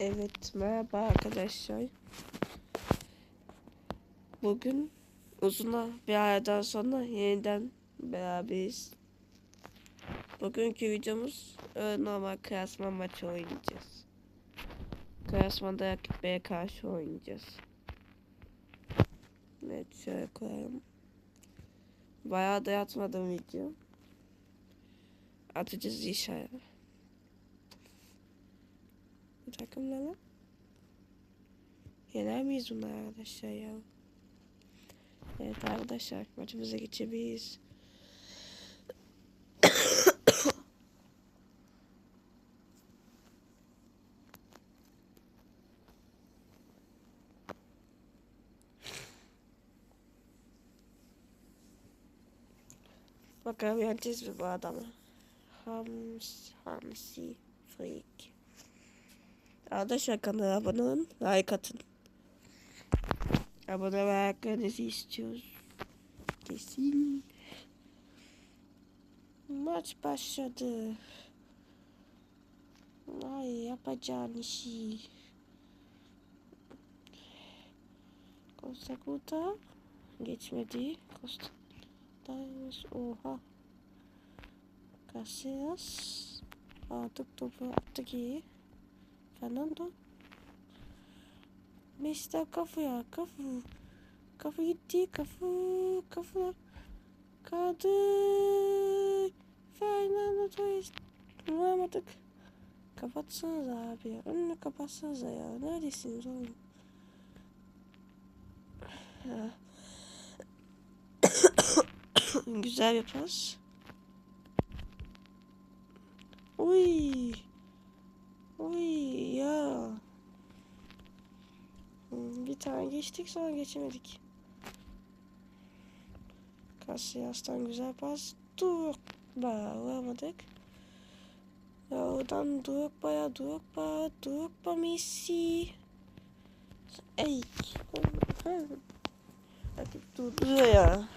Evet, merhaba arkadaşlar. Bugün uzun bir aradan sonra yeniden beraberiz. Bugünkü videomuz e, normal klasman maçı oynayacağız. Klasmanda rakiplere karşı oynayacağız. Evet, şöyle koyalım. Bayağı da yatmadım video. Atacağız inşallah. Bu takımlara. Yener miyiz bunlar arkadaşlar ya? Evet arkadaşlar maçımıza geçebiliriz. Bakalım yeneceğiz mi bu adamı? Hams, Hamsi Freak. Arkadaşlar kanala abone olun, like atın. Abone ve istiyoruz. Kesin. Maç başladı. Ay yapacağın işi. Costa Guta geçmedi. Costa Davis oha. Casillas artık topu attı ki. Fernando. Messi kafaya kafu. Kafa gitti kafu kafa. Kaldı. Fernando Torres. Vuramadık. Kapatsanız abi ya. Önünü kapatsanıza ya. Neredesiniz oğlum? Güzel bir pas. Uy. Uy ya. Hmm, Bir tane geçtik sonra geçemedik. Casillas'tan güzel pas. Dur. Bağlamadık. Ya oradan Drogba, Drogba, Drogba Messi. Ey. Hadi durduruyor ya.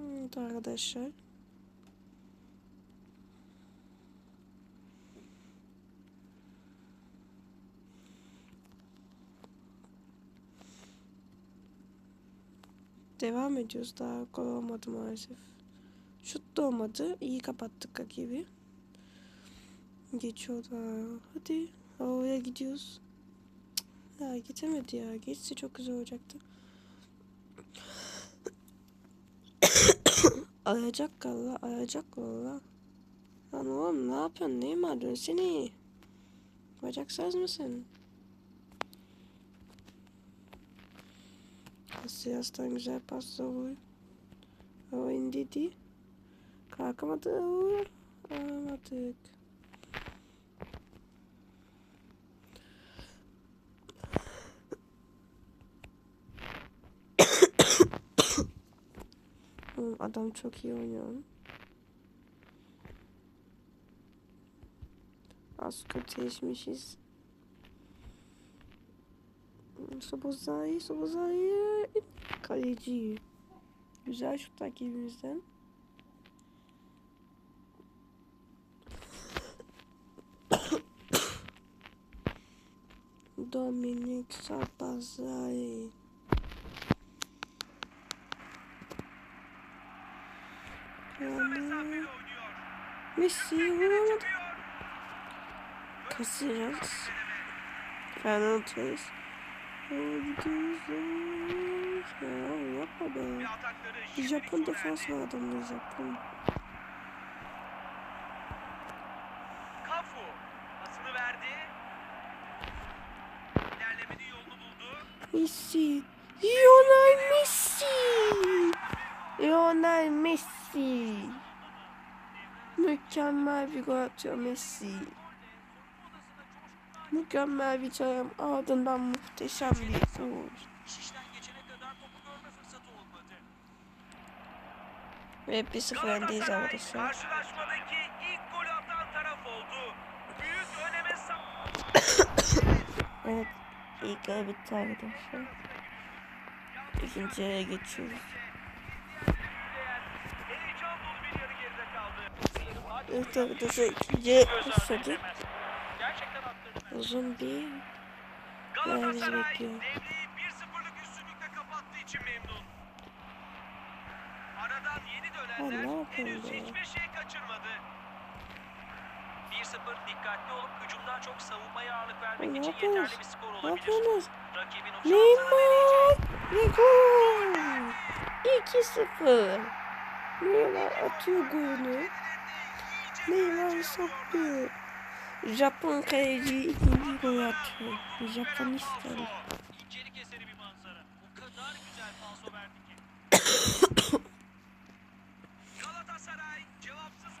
Evet arkadaşlar. Devam ediyoruz. Daha gol olmadı maalesef. Şut da olmadı. İyi kapattık rakibi. Geçiyorlar. Hadi. Oraya gidiyoruz. Ya geçemedi ya. Geçse çok güzel olacaktı. Ayacak valla. Ayacak valla. Lan oğlum ne yapıyorsun? Neymar dönsene. Bacaksız mısın? Siyastan güzel pasla vuruyor. O indiydi. Kalkamadı. Alamadık. Oğlum Adam çok iyi oynuyor. Az kötüleşmişiz. Sobozai, Sobozai. Kaleci. Güzel şut rakibimizden. Dominik Sabazai. Yani... Messi vuramadı. Casillas. Fernando Torres. Yapma be. Japon defans var adamda Japon. Kafu pasını verdi. İlerlemenin yolunu buldu. Messi. Lionel Messi. Lionel Messi. Mükemmel bir gol atıyor Messi. Mükemmel bir çayım ardından muhteşem bir gol. Ve 1-0 öndeyiz Galatasaray arkadaşlar. karşılaşmadaki ilk golü atan taraf oldu. Büyük öneme. Evet. İlk yarı bitti arkadaşlar. İkinci yarıya geçiyoruz. Evet arkadaşlar ikinci başladık. Uzun bir yani bizi bekliyor. Aradan yeni dönenler henüz hiçbir şey kaçırmadı. 1-0 2-0. Neymar atıyor golünü. Neymar soktu. Japon kaleci ikinci gol attı. Japon istedim.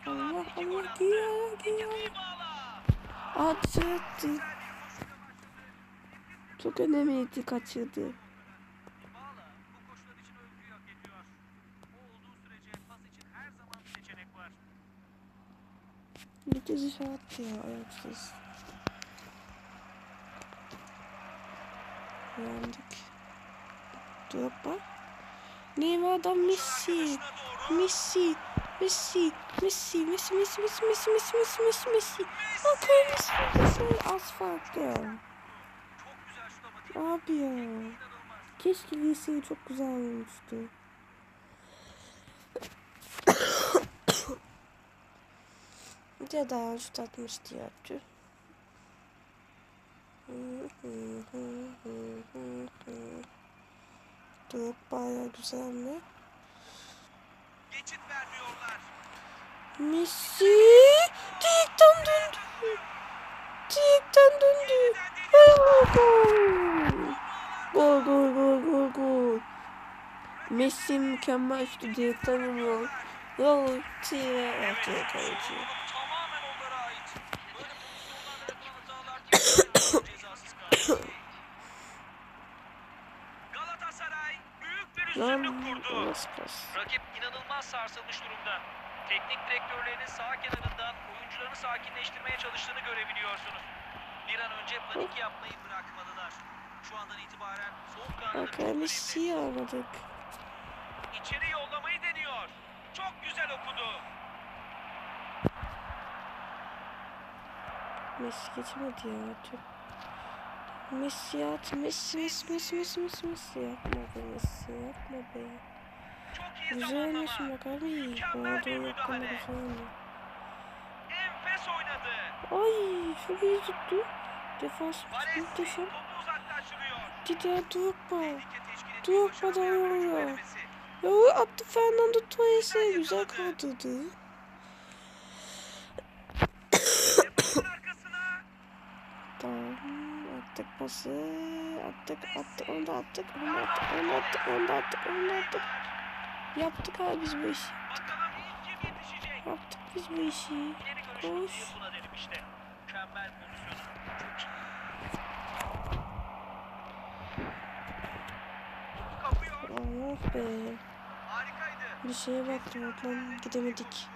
Allah Allah giyiyor giyiyor. Attı attı. Çok önemliydi kaçırdı. De dışarı attı ya ayaksız. Yandık. Drogba. Neymar'dan Messi. Messi. Messi. Messi. Messi. Messi. Messi. Messi. Messi. Messi. Messi. Messi. Bakın Messi. Messi. Az farklı? Abi ya. Keşke giyseydi çok güzel olmuştu. Bir de şut atmıştı ya. Tüh. Drogba baya güzel mi? Geçit vermiyorlar. Messi direkten döndü. Direkten döndü. Gol gol gol gol gol. Messi mükemmel şutu direkten vuruyor. Gol tire atıyor kaleci. Lan nasıl pas? Rakip inanılmaz sarsılmış durumda. Teknik direktörlerinin sağ kenarından oyuncularını sakinleştirmeye çalıştığını görebiliyorsunuz. Bir an önce panik yapmayı bırakmalılar. Şu andan itibaren soğukkanlı Bak Messi'yi almadık. İçeri yollamayı deniyor. Çok güzel okudu. Messi geçemedi ya. Tüh. Messi at. Messi Messi Messi Messi Messi Messi yapma be Messi yapma be. Güzel oynuyorsun bak abi. Olduğun hakkında güzel oynuyor. Enfes oynadı. Ay çok iyi tuttu. Defans muhteşem. Didier Drogba. Drogba da denemesi. Ya attı Fernando Torres'e güzel kaldırdı. Tamam attık pası. Attık attık onu da attık onu da attık onu da attık onu da attık onu da attık. Yaptık abi biz bu işi. Yaptık biz bu işi. Koş. Allah be. Bir şeye baktım oradan gidemedik.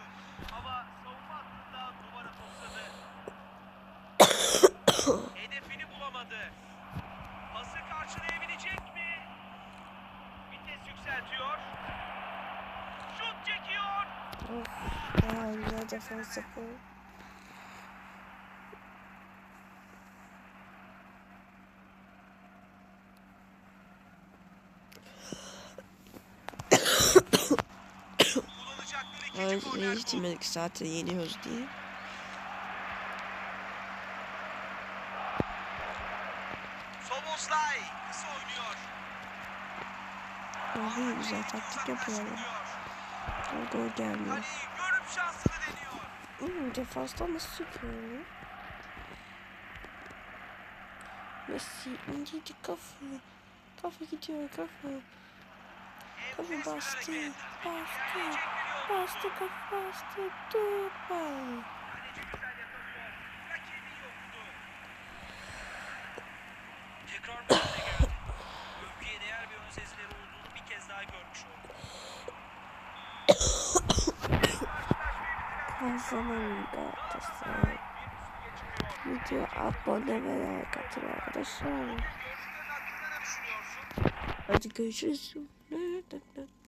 Of. Aa, güzel defans yapıyor. Ay, bu. demedik zaten yeniyoruz diye. Soboslay kısa oynuyor. Abi güzel taktik yapıyorlar. O gol gelmiyor. Oğlum defastan nasıl yapıyor? Messi incecik kafa. Kafa gidiyor kafa. Kafa bastı. Bastı. Bastı kafa bastı. Dupa. sonunda arkadaşlar. Video abone ve like atın arkadaşlar. Hadi görüşürüz.